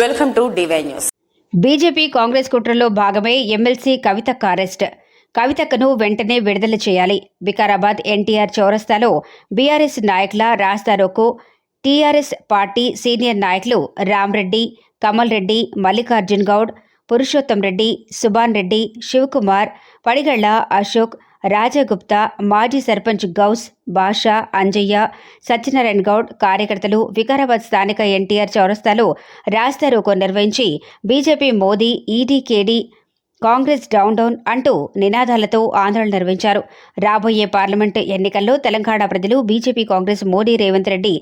Welcome to DY news. BJP Congress కుట్రలో భాగమే MLC కవితక్క అరెస్ట్. కవితక్కను వెంటనే విడుదల చేయాలి. వికారాబాద్ ఎన్టీఆర్ చౌరస్తాలో బీఆర్ఎస్ నాయకుల రాస్తారోకు టీఆర్ఎస్ పార్టీ సీనియర్ నాయకులు రామ్రెడ్డి కమల్ రెడ్డి మల్లికార్జున్ గౌడ్ పురుషోత్తం రెడ్డి సుభాన్ రెడ్డి శివకుమార్ పడిగళ్ళ అశోక్ రాజగుప్తా మాజీ సర్పంచ్ గౌస్ బాషా అంజయ్య సత్యనారాయణ గౌడ్ కార్యకర్తలు వికారాబాద్ స్థానిక ఎన్టీఆర్ చౌరస్తాలో రాస్తారోకో నిర్వహించి బీజేపీ మోదీ ఈడీకేడీ కాంగ్రెస్ డౌన్ డౌన్ అంటూ నినాదాలతో ఆందోళన నిర్వహించారు. రాబోయే పార్లమెంటు ఎన్నికల్లో తెలంగాణ ప్రజలు బీజేపీ కాంగ్రెస్ మోడీ రేవంత్ రెడ్డి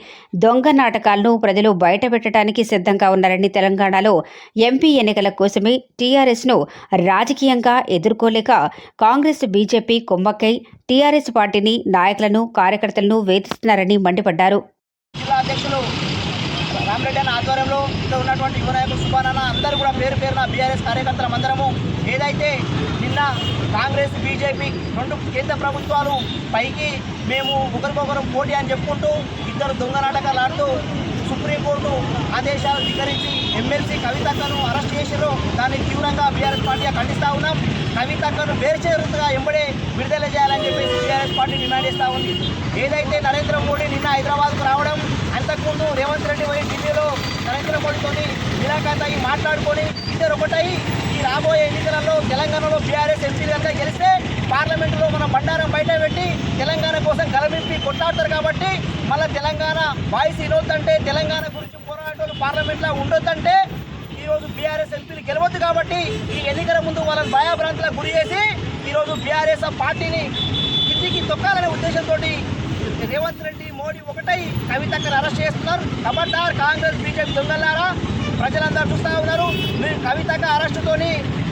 దొంగ నాటకాలను ప్రజలు బయటపెట్టడానికి సిద్ధంగా ఉన్నారని తెలంగాణలో ఎంపీ ఎన్నికల కోసమే టీఆర్ఎస్ను రాజకీయంగా ఎదుర్కోలేక కాంగ్రెస్ బీజేపీ కుమ్మక్కై టీఆర్ఎస్ పార్టీని నాయకులను కార్యకర్తలను వేధిస్తున్నారని మండిపడ్డారు. రామరెడ్డి అన్న ఆధ్వర్యంలో ఇక్కడ ఉన్నటువంటి యువ నాయకులు సుబ్బానన్న అందరూ కూడా పేరు పేరున బీఆర్ఎస్ కార్యకర్తలం అందరము. ఏదైతే నిన్న కాంగ్రెస్ బీజేపీ రెండు కేంద్ర ప్రభుత్వాలు పైకి మేము ఒకరికొకరు పోటీ అని చెప్పుకుంటూ ఇద్దరు దొంగ నాటకాలు ఆడుతూ సుప్రీంకోర్టు ఆదేశాలు ధిక్కరించి ఎమ్మెల్సీ కవితక్కను అరెస్ట్ చేసారు దాన్ని తీవ్రంగా బీఆర్ఎస్ పార్టీగా ఖండిస్తూ ఉన్నాం. కవితక్కను బేరుచేరుగా ఎంబడే విడుదల చేయాలని చెప్పేసి బీఆర్ఎస్ పార్టీ డిమాండ్ చేస్తూ ఉంది. ఏదైతే నరేంద్ర మోడీ నిన్న హైదరాబాద్కు రావడం అంతకుముందు రేవంత్ రెడ్డి పోయి ఢిల్లీలో నరేంద్ర మోడీతోని మాట్లాడుకొని ఇద్దరు ఒకటై ఈ రాబోయే ఎన్నికలలో తెలంగాణలో బీఆర్ఎస్ ఎంపీలు కనుక గెలిస్తే పార్లమెంటులో మన బండారం బయట పెట్టి తెలంగాణ కోసం గలమింపి కొట్లాడతారు కాబట్టి మళ్ళీ తెలంగాణ వాయిస్ వినొద్దంటే తెలంగాణ గురించి పోరాటోళ్ళు పార్లమెంట్లో ఉండొద్దంటే ఈరోజు బీఆర్ఎస్ ఎంపీలు గెలవద్దు కాబట్టి ఈ ఎన్నికల ముందు వాళ్ళని భయాభ్రాంతులకు గురి చేసి ఈరోజు బీఆర్ఎస్ పార్టీని కిందికి తొక్కాలనే ఉద్దేశంతో రేవంత్ రెడ్డి మోడీ ఒకటై కవితక్కను అరెస్ట్ చేస్తున్నారు. ఖబర్దార్ కాంగ్రెస్ బీజేపీ దొంగలారా ప్రజలందరూ చూస్తూ ఉన్నారు. మీరు కవితక్క అరెస్టుతోని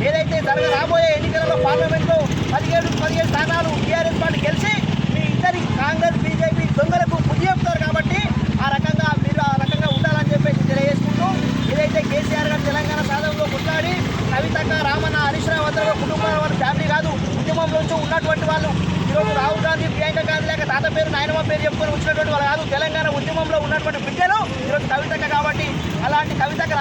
ఏదైతే జరగ రాబోయే ఎన్నికలలో పార్లమెంట్లో పదిహేడు పదిహేడు స్థానాలు టీఆర్ఎస్ పార్టీ గెలిచి మీ ఇద్దరి కాంగ్రెస్ బీజేపీ దొంగలకు బుద్ధి చెప్తారు కాబట్టి ఆ రకంగా మీరు ఆ రకంగా ఉండాలని చెప్పేసి తెలియజేసుకుంటూ ఏదైతే కేసీఆర్ గారు తెలంగాణ సాధనలో కొట్లాడి కవితక్క రామన్న హరీష్ రావు అందరూ కుటుంబాల వాళ్ళ ఫ్యామిలీ కాదు ఉద్యమంలో ఉన్నటువంటి వాళ్ళు ఈరోజు రాహుల్ గాంధీ ప్రియాంక గాంధీ లేక తాత పేరు నాయనమ్మ పేరు చెప్పుకొని వచ్చినటువంటి వాళ్ళు కాదు. తెలంగాణ ఉద్యమంలో ఉన్నటువంటి బిడ్డలు ఈరోజు కవితక్క కాబట్టి అలాంటి కవితక్కను